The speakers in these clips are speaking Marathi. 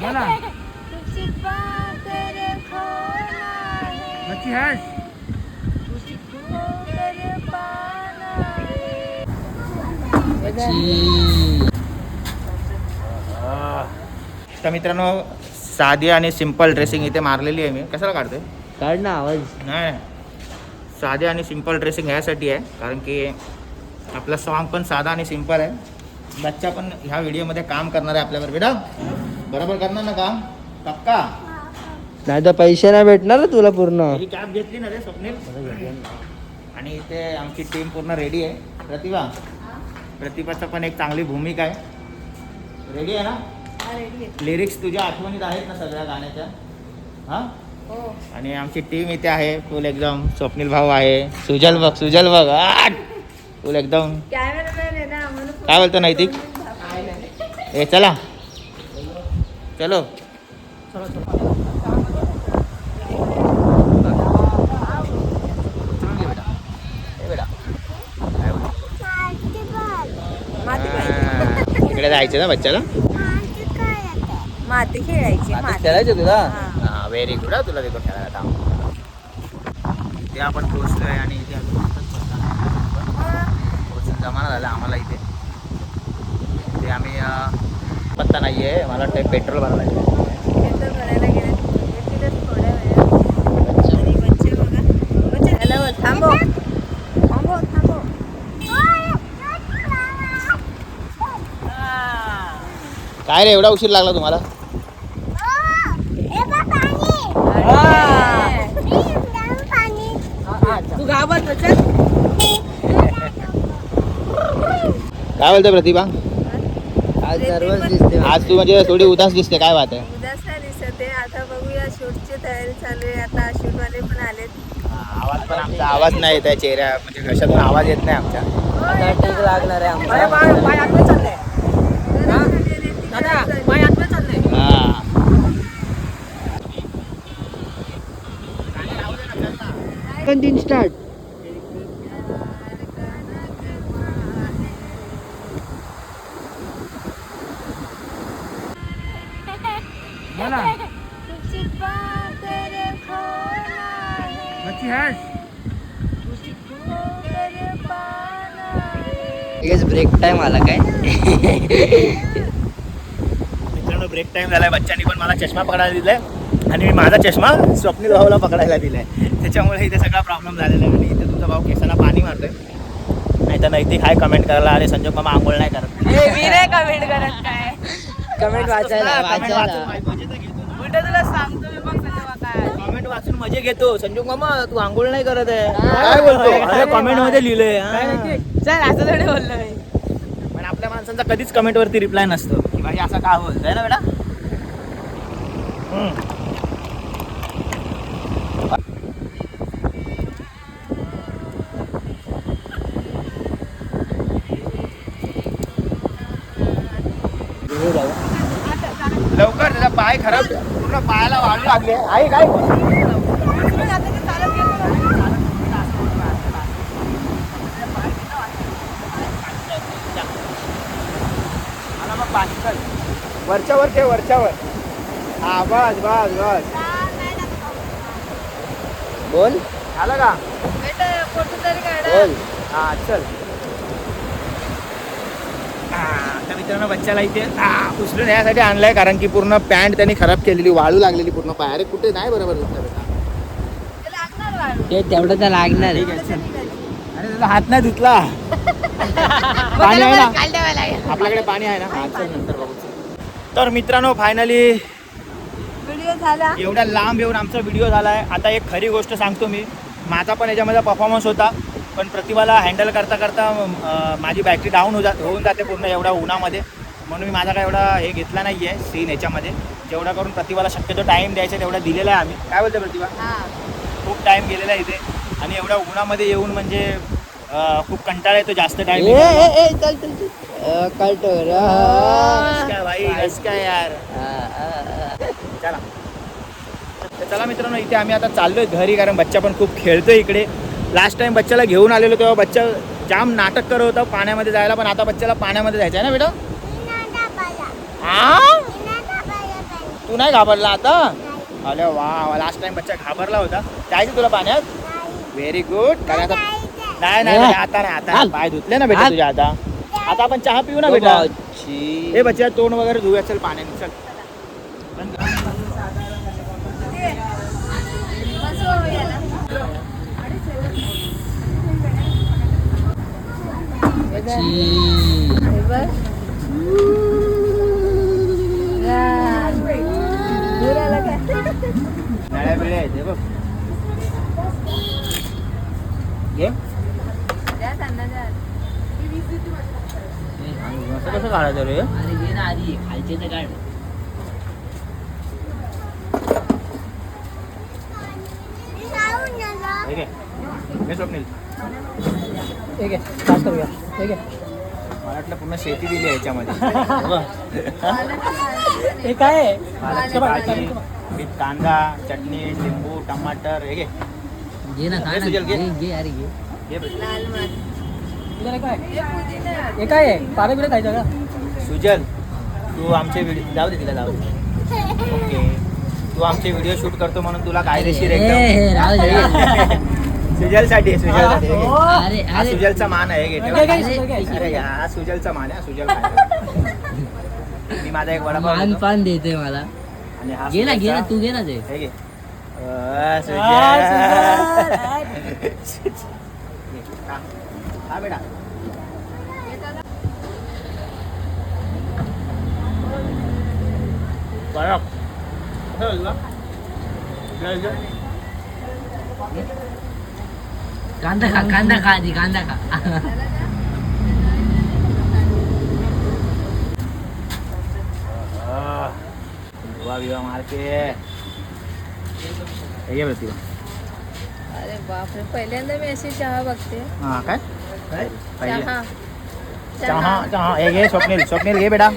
बोला. है नक्की हॅश है तर मित्रांनो साधी आणि सिंपल ड्रेसिंग इथे मारलेली आहे मी. कशाला काढतोय? काढ ना आवाज. नाही. साधी आणि सिंपल ड्रेसिंग ह्यासाठी आहे कारण की आपलं सॉन्ग पण साधा आणि सिंपल आहे. बच्चा पण ह्या व्हिडिओमध्ये काम करणार आहे आपल्यावर बेटा बरोबर करणार ना काम पक्का? नाही तर पैसे नाही भेटणार तुला पूर्ण. ही कॅब घेतली ना रे स्वप्नील? आणि इथे आमची टीम पूर्ण रेडी आहे. प्रतिभा? प्रतिभाचं पण एक चांगली भूमिका आहे. रेडी आहे ना? रेडी आहे. लिरिक्स तुझ्या आठवणीत आहेत ना सगळ्या गाण्याच्या? हां? हो. आणि आमची टीम इथे आहे. फुल एकदम स्वप्नील भाऊ आहे. सुजल बघ सुजल बघ! फुल एकदम. कॅमेरामॅन आहे ना म्हणून काय बोलतो नैतिक? ए चला. चलो। माती इकडे जायचं ना बच्चाला माती खेळायची माती खेळायचं तुला? हा. व्हेरी गुड तुला देतो खेळायला ते आपण पोहोचलोय आणि इथे जमाना झाला आम्हाला इथे. ते आम्ही पत्ता नाही आहे मला वाटतं पेट्रोल भरायला. पेट्रोल भरायला गेले थोड्या थांबव थांबव थांबव काय रे एवढा उशीर लागला तुम्हाला? काय बोलतोय प्रतिभा? आज सर्वच दिसते. आज तू म्हणजे थोडी उदास दिसते काय बात आहे उदास नाही दिसत आहे. आता बघूया शूटची तयारी चालू आहे. आता शूटवाले पण आलेत. आवाज पण आमचा आवाज नाही येत आहे चेहऱ्या म्हणजे घशातून आवाज येत नाही आमच्या आता टेक लागणार आहे आमचा. दादा पाय आतमध्ये चाललंय. हा? पण तीन स्टार्ट बोला छिपा कर नक्की लगेच ब्रेक टाइम आला काय? मित्रांनो ब्रेक टाइम झालाय. बच्चांनी पण मला चष्मा पकडायला दिलाय. आणि मी माझा चष्मा स्वप्नील भाऊला पकडायला दिलाय. त्याच्यामुळे इथे सगळा प्रॉब्लेम झालेला आहे. आणि इथे तुझा भाऊ केसाला पाणी मारतोय. नाही तर नैतिक हाय कमेंट करायला. अरे संजोग मामा आंघोळ नाही करत. मी नाही कमेंट करत काय? कमेंट वाचायला उलट तुला सांगतो मी मग काय. कमेंट वाचून मजे घेतो. संजोग मामा तू आंघोळ नाही करत आहे. काय बोलतो? अरे कमेंटमध्ये लिहिलंय हा. चल असं थोडी बोललो मी पण आपल्या माणसांचा कधीच कमेंट वरती रिप्लाय नसतो. की भाई असं का बोलतोय ना बेटा? हम्म. लवकर त्याचा पाय खराब पूर्ण पायाला वाळू लागले. आई काय? वरच्यावर ठेव वरच्यावर. हा बस बस बस. बोल. आलं का? बोल. हा चल. मित्रांनो बच्चाला इथे उचलून यासाठी आणलाय कारण की पूर्ण पॅन्ट त्यांनी खराब केलेली वाळू लागलेली पूर्ण पाय अरे कुठे? नाही बरोबर. ते तेवढं तर लागणार ठीक आहे चल. अरे त्याचा हात नाही धुतला. पाणी आहे ना. आपल्याकडे पाणी आहे ना? नंतर बघू. तर मित्रांनो फायनली व्हिडिओ झाला. एवढ्या लांब येऊन आमचा व्हिडिओ झाला आहे आता एक खरी गोष्ट सांगतो मी. माझा पण याच्यामध्ये परफॉर्मन्स होता. पण प्रतिभाला हँडल करता करता माझी बॅटरी डाऊन हो जा होऊन जाते पूर्ण एवढ्या उन्हामध्ये. म्हणून मी माझा काय एवढा हे घेतला नाही आहे सीन याच्यामध्ये. जेवढा करून प्रतिभाला शक्यतो टाईम द्यायचा तेवढा दिलेला आहे आम्ही. काय बोलतो प्रतिभा? हा. खूप टाईम गेलेला आहे इथे. आणि एवढ्या उन्हामध्ये येऊन म्हणजे खूप कंटाळा येतो जास्त ए, टाईम ए, ए, चल चल चल. अ, कळतो रे. काय भाई कस काय यार. चला. चला मित्रांनो इथे आम्ही आता चाललोय घरी कारण बच्चा पण खूप खेळतोय इकडे. लास्ट टाइम बच्चाला घेऊन आलेलो तेव्हा बच्चा जाम नाटक करत होता पाण्यामध्ये जायला पण आता बच्चाला पाण्यामध्ये जायचं आहे ना बेटा? आ? नाही घाबरला आता? अरे वा लास्ट टाइम बच्चा घाबरला होता. जायचं तुला पाण्यात? व्हेरी गुड कारण आता नाही नाही नाही, आता नाही आता नाही. पाय धुतले ना बेटा हात. तुझ्या आता. आता आपण चहा पिऊ ना बेटा. हे बच्चा तोंड वगैरे धुया चल पाण्याने चल. हे? नळ्या बिळ्या आहेत हे. असं कसं काढायचं रे अरे घे ना आधी खालचे तर काढ हे स्वप्नील ठीक आहे पास करूया. ठीक आहे. मला वाटलं पूर्ण शेती दिली आहे याच्यामध्ये. हे बघ. हे काय आहे? पालकची भाजी मीठ कांदा चटणी लिंबू टमाटर हे घे. घे ना खा घे ना. घे. घे घे अरे. काय हे पुदिना. हे काय आहे? पारा बिरा खायचं का? सुजल तू आमचे व्हिडिओ जाऊ दे तिला जाऊ दे. ओके. तू आमचे व्हिडिओ शूट करतो म्हणून तुला कायदेशीर राहू दे, राहू एकदम सुजलसाठी सुजलसाठी हे. अरे हा अरे सुजलचा मान आहे घे काय? अरे हा सुजलचा मान आहे हा सुजल खायला. मी माझा एक वडापाव मान घेतो. पान देते मला आणि हा घे ना घे ना सुजलचा- तू घे ना ते हे घे अ, सुजल. आ, घे, खा. खा बेटा कडक. कांदा खा कांदा खा आधी कांदा खा हे अरे बापरे पहिल्यांदा मी अशी चहा बघते हा काय चहा चहा चहा हे घे स्वप्नील स्वप्नील घे बेटा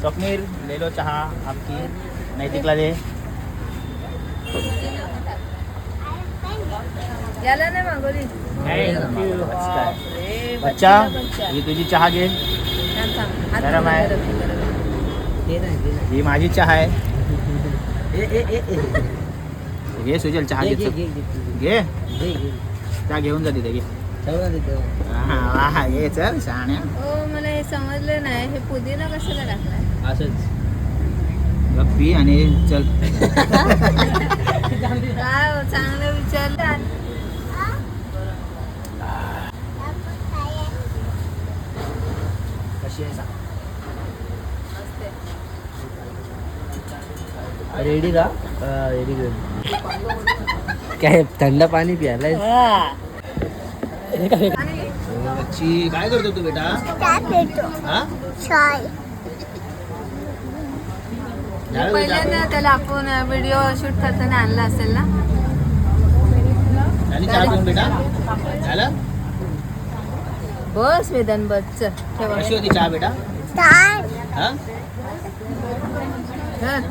स्वप्नील ले लो चहा आपकी नैतिकला दे याला नाही मागवली बापरे. बच्चा ही तुझी चहा घे. हात गरम आहे. गरम, गरम. ही माझी चहा आहे ए, ए, ए, ए. घे सुजल चहा घे, घे घे. घे, घे, घे घे, घे. चहा घेऊन जा तिथे घे ठेव ना तिथं. हा, हा, हा, घे चल शहाण्या ओ मला हे समजलं नाही हे पुदिना कशाला टाकलाय असंच गप पी आणि चल काय हो, चांगलं विचारलं कशी आहे सांग. रेडी का? रेडी गुड काय थंड पाणी प्यायलाय काय करतो तू बेटा? हा? पहिल्यांदा त्याला आपण व्हिडिओ शूट करताना आणला असेल ना? झाली चहा पिऊन बेटा? झालं? बस वेदन बस. चल ठेवा. कशी होती चहा बेटा? हा? हं.